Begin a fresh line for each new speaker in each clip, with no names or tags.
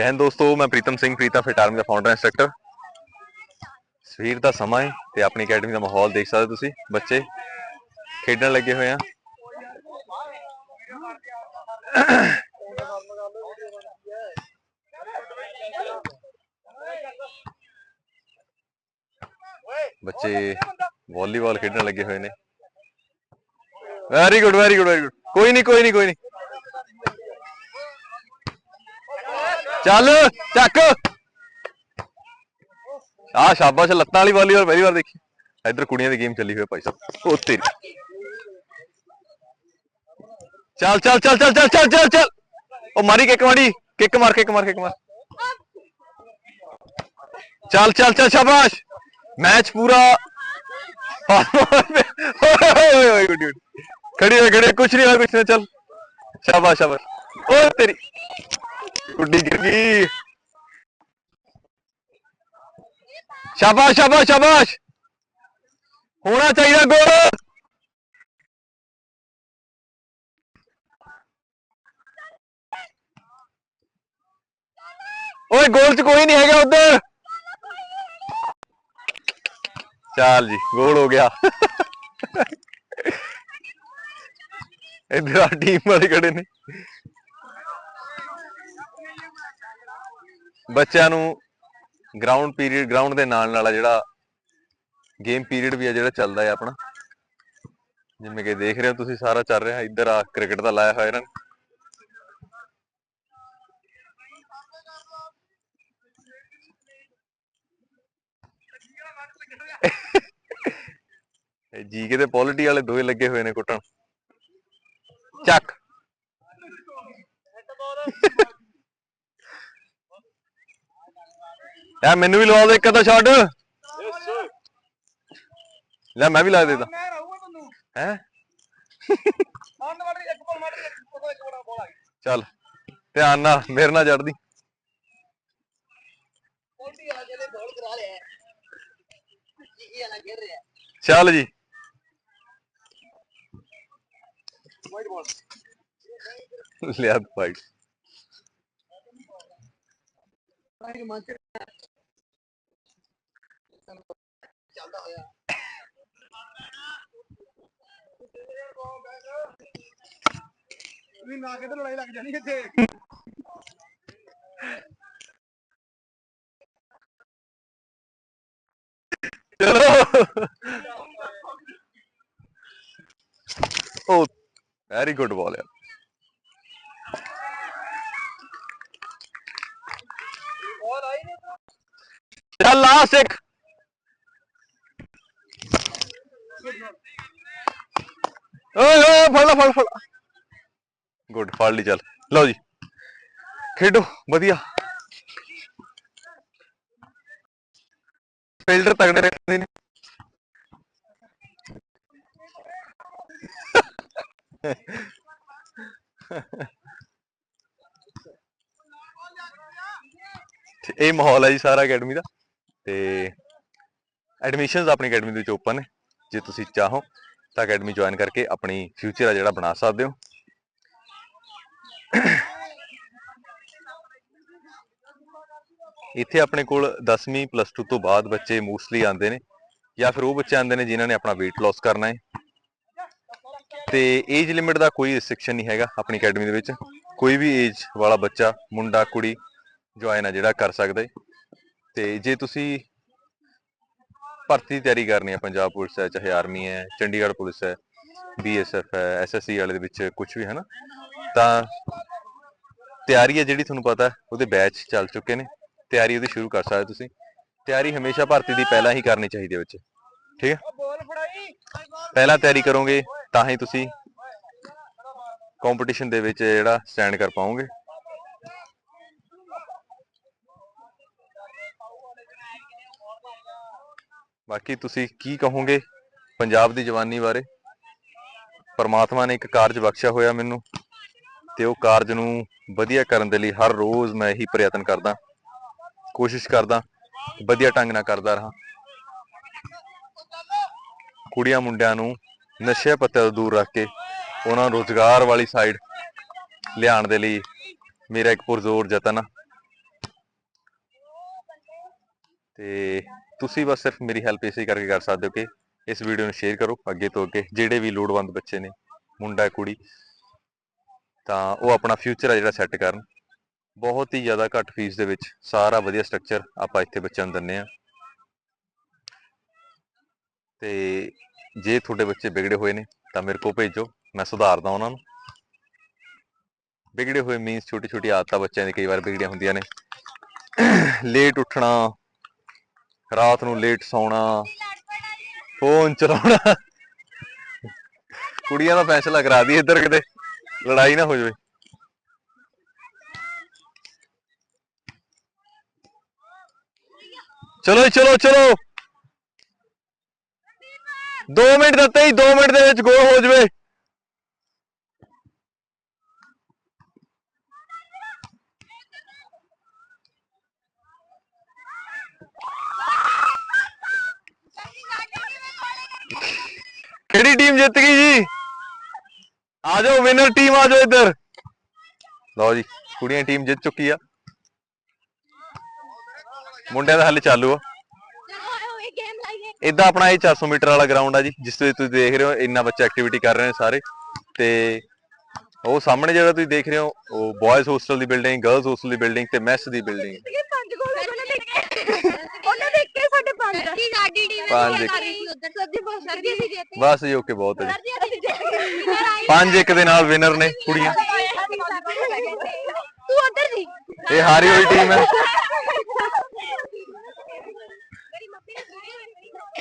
ਕਹਿਣ ਦੋਸਤੋ, ਮੈਂ ਪ੍ਰੀਤਮ ਸਿੰਘ, ਪ੍ਰੀਤਾ ਫਿਟ ਆਰਮੀ ਦਾ ਫਾਊਂਡਰ ਇੰਸਟ੍ਰਕਟਰ ਸਵੇਰ ਦਾ ਸਮਾਂ ਹੈ ਤੇ ਆਪਣੀ ਅਕੈਡਮੀ ਦਾ ਮਾਹੌਲ ਦੇਖ ਸਕਦੇ ਹੋ ਤੁਸੀਂ, ਬੱਚੇ ਖੇਡਣ ਲੱਗੇ ਹੋਏ ਆ। ਬੱਚੇ ਵਾਲੀਬਾਲ ਖੇਡਣ ਲੱਗੇ ਹੋਏ ਨੇ। Very good very good very good ਕੋਈ ਨਹੀਂ ਕੋਈ ਨਹੀਂ ਕੋਈ ਨਹੀਂ ਚੱਲ, ਚੱਕ। ਆ ਸ਼ਾਬਾਸ਼, ਲੱਤਾਂ ਵਾਲੀ ਵਾਲੀਬਾਲ ਪਹਿਲੀ ਵਾਰ ਦੇਖੀ। ਇੱਧਰ ਕੁੜੀਆਂ ਦੀ ਗੇਮ ਚੱਲੀ ਹੋਈ ਹੈ ਭਾਈ ਸਾਹਿਬ। ਉਹ ਤੇਰੀ ਚੱਲ ਚੱਲ ਚੱਲ ਚੱਲ ਚੱਲ ਚੱਲ ਚੱਲ ਚੱਲ। ਉਹ ਮਾਰੀ ਕਿੱਕ ਮਾਰੀ। ਕਿੱਕ ਮਾਰ ਕਿੱਕ ਮਾਰ ਕਿੱਕ ਮਾਰ। ਚੱਲ ਚੱਲ ਚੱਲ, ਸ਼ਾਬਾਸ਼। ਮੈਚ ਪੂਰਾ ਓਏ ਓਏ ਓਏ ਗੁੱਡੀ ਗੁੱਡੀ ਖੜੀ ਹੋ ਖੜੀ ਕੁਛ ਨਹੀਂ ਹੋਇਆ, ਕੁਛ ਨਹੀਂ ਚੱਲ। ਸ਼ਾਬਾਸ਼ ਸ਼ਾਬਾਸ਼। ਓ ਤੇਰੀ ਗੁੱਡੀ ਗਿਰ ਗਈ ਸ਼ਾਬਾਸ਼ ਸ਼ਾਬਾਸ਼ ਸ਼ਾਬਾਸ਼। ਹੋਣਾ ਚਾਹੀਦਾ ਗੋਲ। ਓਏ, ਗੋਲ ਚ ਕੋਈ ਨਹੀਂ ਹੈਗਾ ਉਧਰ। ਚੱਲ ਜੀ, ਗੋਲ ਹੋ ਗਿਆ। ਇੱਧਰ ਆ ਟੀਮ ਵਾਲੇ ਖੜੇ ਨੇ। ਬੱਚਿਆਂ ਨੂੰ ਗਰਾਊਂਡ ਪੀਰੀਅਡ ਗਰਾਊਂਡ ਦੇ ਨਾਲ ਨਾਲ ਜਿਹੜਾ ਗੇਮ ਪੀਰੀਅਡ ਵੀ ਆ ਜਿਹੜਾ ਚੱਲਦਾ ਹੈ ਆਪਣਾ। ਜਿਵੇਂ ਕਿ ਦੇਖ ਰਹੇ ਹੋ ਤੁਸੀਂ ਸਾਰਾ ਚੱਲ ਰਿਹਾ, ਇੱਧਰ ਆ ਕ੍ਰਿਕਟ ਦਾ ਲਾਇਆ ਹੋਇਆ ਇਹਨਾਂ ਨੇ। ਇਹ ਜੀਕੇ ਪੋਲਿਟੀ ਵਾਲੇ ਦੋਏ ਲੱਗੇ ਹੋਏ ਨੇ ਕੁੱਟਣ ਚੱਕ ਯਾ ਮੈਨੂੰ ਵੀ ਲਵਾ ਦੇ ਇੱਕ ਅੱਧਾ ਸ਼ਾਟ ਲੈ ਮੈਂ ਵੀ ਲਾ ਦੇਦਾ
ਮੈਂ ਰਹੂਗਾ ਤੁਹਾਨੂੰ
ਹੈ?
ਆਨ ਵਾਲੀ ਇੱਕ ਬੋਲ ਮਾਰ ਇੱਕ ਬੜਾ ਬੋਲ ਆ ਗਈ।
ਚੱਲ ਧਿਆਨ ਨਾਲ ਮੇਰੇ ਨਾਲ ਜੜਦੀ
ਉਲਟੀ ਆ ਜਿਹੜੇ ਬੋਲ ਕਰਾ ਲਿਆ। ਇਹ ਨਾ ਗਿਰ ਰਿਹਾ।
ਚੱਲ ਜੀ।
ਵਾਈਟ ਬੋਲ
ਲਿਆ ਭਾਈ
ਪਾਣੀ ਮੰਚ ਚੱਲਦਾ ਹੋਇਆ। ਵੀ ਨਾ ਕਿਤੇ ਲੜਾਈ ਲੱਗ ਜਾਣੀ ਇੱਥੇ।
ਚਲੋ ਉਹ ਵੈਰੀ ਗੁੱਡ ਬਾਲ ਯਾਰ
ਬੋਲ ਆਈ ਨਹੀਂ
ਚੱਲ ਲਾਸਟ ਇੱਕ ਓਏ ਓਏ ਫੜ ਲਾ, ਫੜ ਫੜ। ਗੁੱਡ, ਫੜ ਲਈ, ਚੱਲ। ਲਓ ਜੀ। ਖੇਡੋ, ਵਧੀਆ। ਫੀਲਡਰ ਤਗੜੇ ਰਹਿੰਦੇ ਨੇ। ਇਹ ਮਾਹੌਲ ਹੈ ਜੀ ਸਾਰਾ ਅਕੈਡਮੀ ਦਾ। ਤੇ ਐਡਮਿਸ਼ਨਸ ਆਪਣੀ ਅਕੈਡਮੀ ਦੇ ਵਿੱਚ ਓਪਨ ਨੇ, ਜੇ ਤੁਸੀਂ ਚਾਹੋ। ਤਾਂ ਅਕੈਡਮੀ ਜੁਆਇਨ ਕਰਕੇ ਆਪਣੀ ਫਿਊਚਰ ਆ ਜਿਹੜਾ ਬਣਾ ਸਕਦੇ ਹੋ। ਇੱਥੇ ਆਪਣੇ ਕੋਲ 10ਵੀਂ ਪਲੱਸ 2 ਤੋਂ ਬਾਅਦ ਬੱਚੇ ਮੋਸਟਲੀ ਆਉਂਦੇ ਨੇ ਜਾਂ ਫਿਰ ਉਹ ਬੱਚੇ ਆਉਂਦੇ ਨੇ ਜਿਨ੍ਹਾਂ ਨੇ ਆਪਣਾ weight loss ਕਰਨਾ ਹੈ। ਤੇ ਏਜ ਲਿਮਿਟ ਦਾ ਕੋਈ ਰਿਸਟ੍ਰਿਕਸ਼ਨ ਨਹੀਂ ਹੈਗਾ ਆਪਣੀ ਅਕੈਡਮੀ ਦੇ ਵਿੱਚ। ਕੋਈ ਵੀ ਏਜ ਵਾਲਾ ਬੱਚਾ, ਮੁੰਡਾ, ਕੁੜੀ ਜੁਆਇਨ ਆ ਜਿਹੜਾ ਕਰ ਸਕਦਾ ਹੈ। ਤੇ ਜੇ ਤੁਸੀਂ ਭਰਤੀ ਦੀ ਤਿਆਰੀ ਕਰਨੀ ਹੈ, ਪੰਜਾਬ ਪੁਲਿਸ ਹੈ, ਚਾਹੇ ਆਰਮੀ ਹੈ, ਚੰਡੀਗੜ੍ਹ ਪੁਲਿਸ ਹੈ, ਬੀਐਸਐਫ ਹੈ, ਐਸਐਸਸੀ ਵਾਲੇ ਦੇ ਵਿੱਚ ਕੁਝ ਵੀ ਹੈ ਨਾ ਤਾਂ ਤਿਆਰੀ ਹੈ ਜਿਹੜੀ ਤੁਹਾਨੂੰ ਪਤਾ, ਉਹਦੇ ਬੈਚ ਚੱਲ ਚੁੱਕੇ ਨੇ। ਤਿਆਰੀ ਉਹਦੀ ਸ਼ੁਰੂ ਕਰ ਸਕਦੇ ਤੁਸੀਂ। ਤਿਆਰੀ ਹਮੇਸ਼ਾ ਭਰਤੀ ਦੀ ਪਹਿਲਾਂ ਹੀ ਕਰਨੀ ਚਾਹੀਦੀ ਹੈ ਬੱਚੇ ਠੀਕ ਹੈ? ਪਹਿਲਾਂ ਤਿਆਰੀ ਕਰੋਗੇ, ਤਾਂ ਹੀ ਤੁਸੀਂ ਕੰਪੀਟੀਸ਼ਨ ਦੇ ਵਿੱਚ ਜਿਹੜਾ ਸਟੈਂਡ ਕਰ ਪਾਓਗੇ। ਬਾਕੀ ਤੁਸੀਂ ਕੀ ਕਹੋਗੇ ਪੰਜਾਬ ਦੀ ਜਵਾਨੀ ਬਾਰੇ? ਪਰਮਾਤਮਾ ਨੇ ਇੱਕ ਕਾਰਜ ਬਖਸ਼ਿਆ ਹੋਇਆ ਮੈਨੂੰ ਤੇ ਉਹ ਕਾਰਜ ਨੂੰ ਵਧੀਆ ਕਰਨ ਦੇ ਲਈ ਹਰ ਰੋਜ਼ ਮੈਂ ਇਹੀ ਪ੍ਰਯਤਨ ਕਰਦਾ, ਕੋਸ਼ਿਸ਼ ਕਰਦਾ, ਵਧੀਆ ਢੰਗ ਨਾਲ ਕਰਦਾ ਰਹਾ। ਕੁੜੀਆਂ ਮੁੰਡਿਆਂ ਨੂੰ ਨਸ਼ੇ ਪੱਤੇ ਤੋਂ ਦੂਰ ਰੱਖ ਕੇ ਉਹਨਾਂ ਨੂੰ ਰੋਜ਼ਗਾਰ ਵਾਲੀ ਸਾਈਡ ਲਿਆਉਣ ਦੇ ਲਈ ਮੇਰਾ ਇੱਕ ਪੁਰਜ਼ੋਰ ਯਤਨ ਆ। ਤੇ ਤੁਸੀਂ ਬਸ ਸਿਰਫ ਮੇਰੀ ਹੈਲਪ ਇਸੇ ਕਰਕੇ ਕਰ ਸਕਦੇ ਹੋ ਕਿ ਇਸ ਵੀਡੀਓ ਨੂੰ ਸ਼ੇਅਰ ਕਰੋ, ਅੱਗੇ ਤੋਂ ਅੱਗੇ ਜਿਹੜੇ ਵੀ ਲੋੜਵੰਦ ਬੱਚੇ ਨੇ, ਮੁੰਡਾ, ਕੁੜੀ, ਤਾਂ ਉਹ ਆਪਣਾ ਫਿਊਚਰ ਆ ਜਿਹੜਾ ਸੈੱਟ ਕਰਨ। ਬਹੁਤ ਹੀ ਜ਼ਿਆਦਾ ਘੱਟ ਫੀਸ ਦੇ ਵਿੱਚ ਸਾਰਾ ਵਧੀਆ ਸਟਰਕਚਰ ਆਪਾਂ ਇੱਥੇ ਬੱਚਿਆਂ ਨੂੰ ਦਿੰਨੇ ਆ ਤੇ ਜੇ ਤੁਹਾਡੇ ਬੱਚੇ ਵਿਗੜੇ ਹੋਏ ਨੇ, ਤਾਂ ਮੇਰੇ ਕੋਲ ਭੇਜੋ, ਮੈਂ ਸੁਧਾਰਦਾ ਉਹਨਾਂ ਨੂੰ। ਵਿਗੜੇ ਹੋਏ ਮੀਨਸ ਛੋਟੀ ਛੋਟੀ ਆਦਤਾਂ ਬੱਚਿਆਂ ਦੀ ਕਈ ਵਾਰ ਵਿਗੜੀਆਂ ਹੁੰਦੀਆਂ ਨੇ। ਲੇਟ ਉੱਠਣਾ ਰਾਤ ਨੂੰ ਲੇਟ ਸੌਣਾ। ਫੋਨ ਚਲਾਉਣਾ। ਕੁੜੀਆਂ ਦਾ ਫੈਸਲਾ ਕਰਾ ਦੀ ਇੱਧਰ ਕਿਤੇ ਲੜਾਈ ਨਾ ਹੋ ਜਾਵੇ। ਚਲੋ ਜੀ, ਚਲੋ ਚਲੋ। 2 ਮਿੰਟ ਦਿੱਤੇ ਹੀ 2 ਮਿੰਟ ਦੇ ਵਿੱਚ ਗੋਲ ਹੋ ਜਾਵੇ। ਕਿਹੜੀ ਟੀਮ ਜਿੱਤ ਗਈ ਜੀ? ਆ ਜਾਓ ਵਿਨਰ ਟੀਮ ਆ ਜਾਓ ਇੱਧਰ। ਲਓ ਜੀ ਕੁੜੀਆਂ ਟੀਮ ਜਿੱਤ ਚੁੱਕੀ ਆ। ਮੁੰਡਿਆਂ ਦਾ ਹਲੇ ਚਾਲੂ ਆ। ਇਦਾਂ ਆਪਣਾ ਇਹ 400 ਮੀਟਰ ਵਾਲਾ ਗਰਾਊਂਡ ਆ ਜੀ ਜਿਸ ਤੇ ਤੁਸੀਂ ਦੇਖ ਰਹੇ ਹੋ ਇੰਨਾ ਬੱਚਾ ਐਕਟੀਵਿਟੀ ਕਰ ਰਹੇ ਨੇ ਸਾਰੇ। ਤੇ ਉਹ ਸਾਹਮਣੇ ਜਿਹੜਾ ਤੁਸੀਂ ਦੇਖ ਰਹੇ ਹੋ ਉਹ ਬॉयਜ਼ ਹੋਸਟਲ ਦੀ ਬਿਲਡਿੰਗ ਗਰਲਜ਼ ਹੋਸਟਲ ਦੀ ਬਿਲਡਿੰਗ ਤੇ ਮੈਸ ਦੀ ਬਿਲਡਿੰਗ
ਇਹ ਪੰਜ ਗੋਲ ਉਹਨੇ ਦੇਖ ਉਹਨੇ ਦੇਖ ਕੇ ਸਾਡੇ ਪੰਜ ਸਾਡੀ ਟੀਮ
ਪੰਜ।
ਕਰ ਰਹੀ ਸੀ ਉਧਰ ਸਰ ਜੀ ਬਹੁਤ ਸਰ ਜੀ ਅਸੀਂ ਜਿੱਤੇ।
ਬਸ ਜੀ ਓਕੇ ਬਹੁਤ ਹੈ ਜੀ
ਸਰ ਜੀ ਅਸੀਂ ਜਿੱਤ ਗਏ।
ਪੰਜ ਇੱਕ ਦੇ ਨਾਲ ਵਿਨਰ ਨੇ ਕੁੜੀਆਂ।
ਤੂੰ ਉਧਰ ਜੀ।
ਇਹ ਹਾਰੀ ਹੋਈ ਟੀਮ ਹੈ।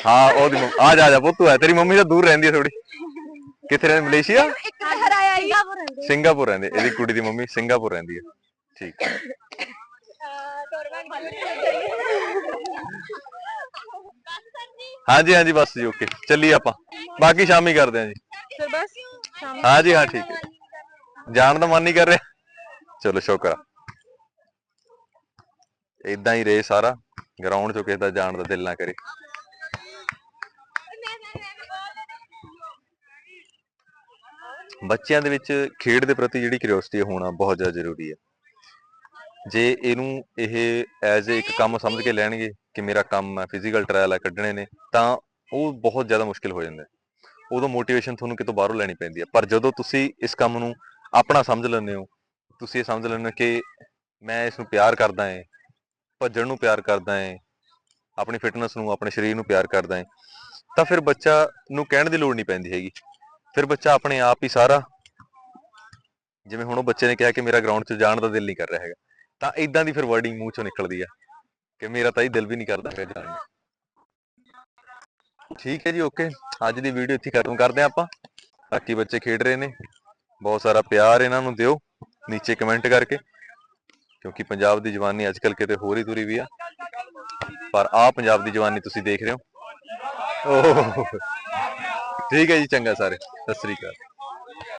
ਹਾਂ ਉਹਦੀ ਮੰਮ- ਆ ਜਾ ਆ ਜਾ ਪੁੱਤੂ ਹੈ ਤੇਰੀ ਮੰਮੀ ਤਾਂ ਦੂਰ ਰਹਿੰਦੀ ਹੈ ਥੋੜੀ ਕਿੱਥੇ ਰਹਿੰਦੀ ਮਲੇਸ਼ੀਆ?
ਇੱਕ ਤਾਂ ਹਰਾਇਆ ਹੀ। ਸਿੰਗਾਪੁਰ
ਸਿੰਗਾਪੁਰ ਰਹਿੰਦੇ ਇਹਦੀ ਕੁੜੀ ਦੀ ਮੰਮੀ ਸਿੰਗਾਪੁਰ ਰਹਿੰਦੀ ਹੈ। ਠੀਕ ਹੈ। ਹਾਂਜੀ ਹਾਂਜੀ ਬਸ ਜੀ ਓਕੇ ਚੱਲੀਏ ਆਪਾਂ। ਬਾਕੀ ਸ਼ਾਮੀ ਕਰਦੇ ਹਾਂ ਜੀ।
ਫਿਰ ਬਸ ਸ਼ਾਮ।
ਹਾਂ ਠੀਕ ਹੈ। ਜਾਣ ਦਾ ਮਨ ਨਹੀਂ ਕਰ ਰਿਹਾ। ਚਲੋ ਸ਼ੁਕਰ ਇਦਾਂ ਹੀ ਰਹੇ ਸਾਰਾ। ਗਰਾਊਂਡ ਚੋਂ ਕਿਸੇ ਦਾ ਜਾਣ ਦਾ ਦਿਲ ਨਾ ਕਰੇ। ਬੱਚਿਆਂ ਦੇ ਵਿੱਚ ਖੇਡ ਦੇ ਪ੍ਰਤੀ ਜਿਹੜੀ ਕਿਉਰਿਓਸਿਟੀ ਹੋਣਾ ਬਹੁਤ ਜ਼ਿਆਦਾ ਜ਼ਰੂਰੀ ਹੈ। ਜੇ ਇਹਨੂੰ ਇਹ ਐਜ਼ ਇੱਕ ਕੰਮ ਸਮਝ ਕੇ ਲੈਣਗੇ ਕਿ ਮੇਰਾ ਕੰਮ ਹੈ ਫਿਜ਼ੀਕਲ ਟ੍ਰਾਇਲ ਹੈ, ਕੱਢਣੇ ਨੇ, ਤਾਂ ਉਹ ਬਹੁਤ ਜ਼ਿਆਦਾ ਮੁਸ਼ਕਿਲ ਹੋ ਜਾਂਦਾ ਉਦੋਂ ਮੋਟੀਵੇਸ਼ਨ ਤੁਹਾਨੂੰ ਕਿਤੋਂ ਬਾਹਰੋਂ ਲੈਣੀ ਪੈਂਦੀ ਹੈ। ਪਰ ਜਦੋਂ ਤੁਸੀਂ ਇਸ ਕੰਮ ਨੂੰ ਆਪਣਾ ਸਮਝ ਲੈਂਦੇ ਹੋ, ਤੁਸੀਂ ਇਹ ਸਮਝ ਲੈਂਦੇ ਹੋ ਕਿ ਮੈਂ ਇਸ ਨੂੰ ਪਿਆਰ ਕਰਦਾ ਹਾਂ, ਭੱਜਣ ਨੂੰ ਪਿਆਰ ਕਰਦਾ ਹਾਂ, ਆਪਣੀ ਫਿਟਨੈਸ ਨੂੰ, ਆਪਣੇ ਸਰੀਰ ਨੂੰ ਪਿਆਰ ਕਰਦਾ ਹਾਂ, ਤਾਂ ਫਿਰ ਬੱਚਾ ਨੂੰ ਕਹਿਣ ਦੀ ਲੋੜ ਨਹੀਂ ਪੈਂਦੀ ਹੈਗੀ। ਫਿਰ ਬੱਚਾ ਆਪਣੇ ਆਪ ਹੀ ਸਾਰਾ, ਜਿਵੇਂ ਹੁਣ ਉਹ ਬੱਚੇ ਨੇ ਕਿਹਾ ਕਿ ਮੇਰਾ ਗਰਾਊਂਡ 'ਚ ਜਾਣ ਦਾ ਦਿਲ ਨਹੀਂ ਕਰ ਰਿਹਾ ਹੈਗਾ। ਤਾਂ ਇਦਾਂ ਦੀ ਫਿਰ ਵਰਡਿੰਗ ਮੂੰਹ 'ਚੋਂ ਨਿਕਲਦੀ ਆ। ਕਿ ਮੇਰਾ ਤਾਂ ਇਹ ਦਿਲ ਵੀ ਨਹੀਂ ਕਰਦਾ ਹੈਗਾ ਜਾਣ ਨੂੰ। ਠੀਕ ਹੈ ਜੀ ਓਕੇ ਅੱਜ ਦੀ ਵੀਡੀਓ ਇੱਥੇ ਖਤਮ ਕਰਦੇ ਹਾਂ ਆਪਾਂ। ਬਾਕੀ ਬੱਚੇ ਖੇਡ ਰਹੇ ਨੇ। ਬਹੁਤ ਸਾਰਾ ਪਿਆਰ ਇਹਨਾਂ ਨੂੰ ਦਿਓ, ਨੀਚੇ ਕਮੈਂਟ ਕਰਕੇ। ਕਿਉਂਕਿ ਪੰਜਾਬ ਦੀ ਜਵਾਨੀ ਅੱਜਕੱਲ ਕਿਤੇ ਹੋਰ ਹੀ ਤੁਰੀ ਵੀ ਆ। ਪਰ ਆ ਪੰਜਾਬ ਦੀ ਜਵਾਨੀ ਤੁਸੀਂ ਦੇਖ ਰਹੇ ਹੋ। ਓਹ। ਠੀਕ ਹੈ ਜੀ, ਚੰਗਾ ਸਾਰੇ। ਸਤਿ ਸ੍ਰੀ ਅਕਾਲ।